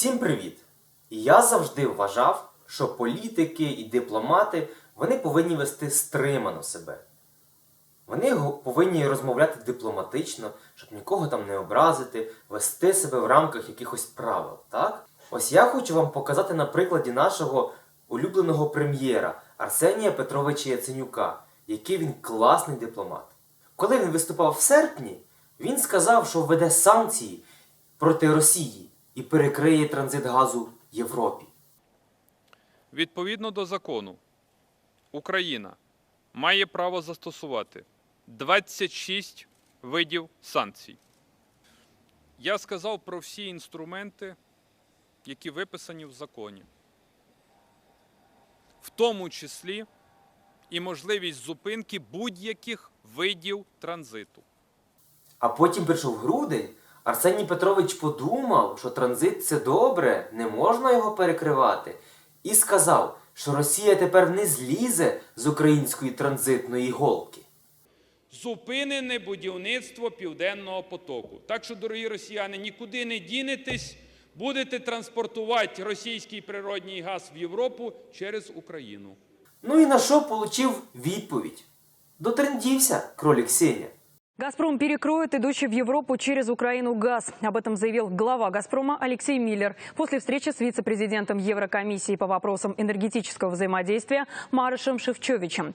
Всім привіт! Я завжди вважав, що політики і дипломати вони повинні вести стримано себе. Вони повинні розмовляти дипломатично, щоб нікого там не образити, вести себе в рамках якихось правил. Так? Ось я хочу вам показати на прикладі нашого улюбленого прем'єра Арсенія Петровича Яценюка, який він класний дипломат. Коли він виступав в серпні, він сказав, що введе санкції проти Росії і перекриє транзит газу Європі. Відповідно до закону, Україна має право застосувати 26 видів санкцій. Я сказав про всі інструменти, які виписані в законі, в тому числі і можливість зупинки будь-яких видів транзиту. А потім прийшов грудень, Арсеній Петрович подумав, що транзит це добре, не можна його перекривати, і сказав, що Росія тепер не злізе з української транзитної голки. Зупинене будівництво Південного потоку. Так що, дорогі росіяни, нікуди не дінетесь, будете транспортувати російський природній газ в Європу через Україну. Ну і на що получив відповідь? Дотрендівся кролік Сеня. «Газпром» перекроет идущий в Европу через Украину газ. Об этом заявил глава «Газпрома» Алексей Миллер после встречи с вице-президентом Еврокомиссии по вопросам энергетического взаимодействия Марышем Шевчовичем.